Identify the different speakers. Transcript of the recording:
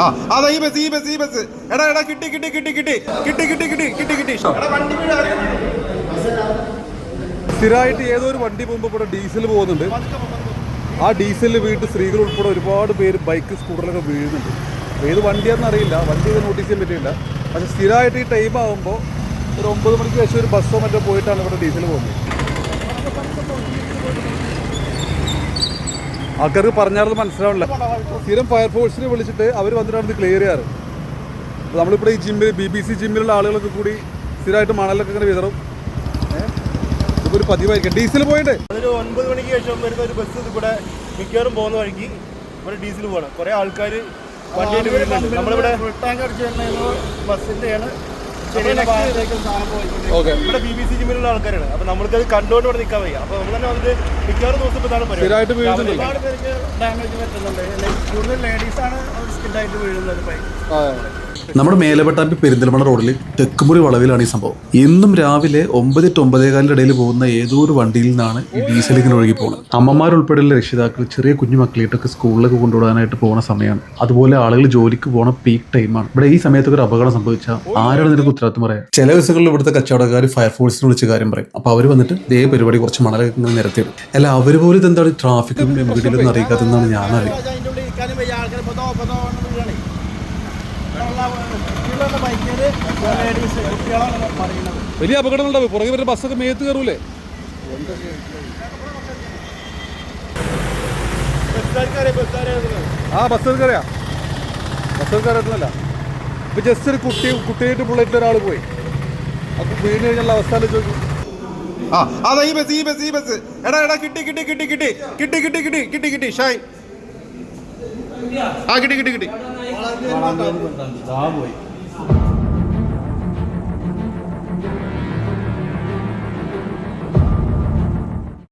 Speaker 1: ആ അതാ ഈ ബസ് ഈ ബസ് ഈ ബസ് എടാ എടാ കിട്ടി കിട്ടി കിട്ടി കിട്ടി. കിട്ടി കിട്ടി കിട്ടി കിട്ടി കിട്ടി.
Speaker 2: സ്ഥിരമായിട്ട് ഏതോ ഒരു വണ്ടി പോകുമ്പോൾ ഇവിടെ ഡീസൽ പോകുന്നുണ്ട്. ആ ഡീസലിൽ വീട്ട് സ്ത്രീകൾ ഉൾപ്പെടെ ഒരുപാട് പേര് ബൈക്ക് സ്കൂട്ടറിലൊക്കെ വീഴുന്നുണ്ട്. ഏത് വണ്ടിയാണെന്ന് അറിയില്ല. വണ്ടി ഇത് നോട്ടീസ് ചെയ്യാൻ പറ്റില്ല. പക്ഷെ സ്ഥിരമായിട്ട് ഈ ടൈം ആകുമ്പോൾ ഒരു ഒമ്പത് മണിക്ക് ശേഷം ഒരു ബസ്സോ മറ്റോ പോയിട്ടാണ് ഇവിടെ ഡീസൽ പോകുന്നത്. ആൾക്കാർക്ക് പറഞ്ഞാലത് മനസ്സിലാവില്ല സ്ഥിരം ഫയർഫോഴ്സിനെ വിളിച്ചിട്ട് അവർ വന്നിട്ടാണ് ഇത് ക്ലിയർ ചെയ്യാറ്. അപ്പോൾ നമ്മളിപ്പോൾ ഈ ജിമ്മിൽ ബി ബി സി ജിമ്മിലുള്ള ആളുകളൊക്കെ കൂടി സ്ഥിരമായിട്ട് മണലൊക്കെ ഇങ്ങനെ വിതറും. ഇപ്പോൾ ഒരു പതിവായിരിക്കും. ഡീസൽ പോയിട്ട്
Speaker 3: അതൊരു ഒൻപത് മണിക്ക് ശേഷം വരുന്ന ഒരു ബസ് ഇവിടെ മിക്കവാറും പോകുന്ന വഴിക്ക് ഇവിടെ ഡീസൽ പോകണം കുറേ ആൾക്കാർ വണ്ടിയിൽ വരുന്നുണ്ട്. നമ്മളിവിടെ
Speaker 2: ബസ്സിന്റെയാണ്
Speaker 3: ഇവിടെ ബി ബി സി ജിമ്മിലുള്ള ആൾക്കാരാണ്. അപ്പോൾ നമ്മൾക്ക് കണ്ടുകൊണ്ട് ഇവിടെ നിൽക്കാൻ വയ്യ. അപ്പോൾ നമ്മൾ തന്നെ വന്നിട്ട് മിക്കവാറും ദിവസം ഇതാണ്
Speaker 2: വീഴുന്നുണ്ടല്ലോ
Speaker 3: ഒരുപാട് പേർക്ക് ഡാമേജ് പറ്റുന്നുണ്ട്. കൂടുതൽ ലേഡീസാണ് സ്കിഡായിട്ട് വീഴുന്നത് ബൈക്ക്
Speaker 4: നമ്മുടെ മേലപ്പെട്ടാമ്പി പെരിന്തൽമണ്ണ റോഡിൽ തെക്കുമുറി വളവിലാണ് ഈ സംഭവം. എന്നും രാവിലെ ഒമ്പത് ടു ഒമ്പതേകാലിന്റെ ഇടയിൽ പോകുന്ന ഏതോ ഒരു വണ്ടിയിൽ നിന്നാണ് ഈ ഡീസൽ ഇങ്ങനെ ഒഴുകി പോകുന്നത്? അമ്മമാരുൾപ്പെടെയുള്ള രക്ഷിതാക്കൾ ചെറിയ കുഞ്ഞു മക്കളിട്ടൊക്കെ സ്കൂളിലേക്ക് കൊണ്ടുവിടാനായിട്ട് പോകുന്ന സമയമാണ്. അതുപോലെ ആളുകൾ ജോലിക്ക് പോണ പീക്ക് ടൈമാണ് ഇവിടെ ഈ സമയത്തൊക്കെ ഒരു അപകടം സംഭവിച്ചാൽ ആരാണ് നിനക്ക് ഉത്തരവാദിത്വം പറയാം? ചില ദിവസങ്ങളിൽ ഇവിടുത്തെ കച്ചവടക്കാർ ഫയർഫോഴ്സിനെ വിളിച്ച് കാര്യം പറയും. അപ്പോൾ അവർ വന്നിട്ട് ഇതേ പരിപാടി കുറച്ച് മണലൊക്കെ ഇങ്ങനെ അല്ല അവർ പോലും ഇതെന്താണ് ട്രാഫിക്കും വീട്ടിലൊന്നും അറിയിക്കാത്തതെന്നാണ് ഞാൻ അറിയുന്നത്
Speaker 3: അതിന്റെ അപകടം
Speaker 2: വലിയ അപകടങ്ങളുണ്ടാവും പുറകെ വരുന്ന ബസ്സൊക്കെ മേത്ത് കയറൂലേ? ആ ബസ്സിൽ കയറിയിട്ടില്ല ഇപ്പൊ ജസ്റ്റ് ഒരു കുട്ടി കുട്ടിയായിട്ട് ബുള്ളറ്റിൽ ഒരാൾ പോയി. അപ്പൊ വീണ് കഴിഞ്ഞുള്ള അവസ്ഥ ചോദിക്കും
Speaker 1: ആ അതാ ഈ ബസ് ഈ ബസ് ഈ ബസ്. എടാ എടാ കിട്ടി കിട്ടി കിട്ടി. കിട്ടി കിട്ടി കിട്ടി കിട്ടി കിട്ടി കിട്ടി. ഷായ്. ആ കിട്ടി കിട്ടി കിട്ടി. വളാഞ്ചേരി പട്ടാമ്പി താ പോയി.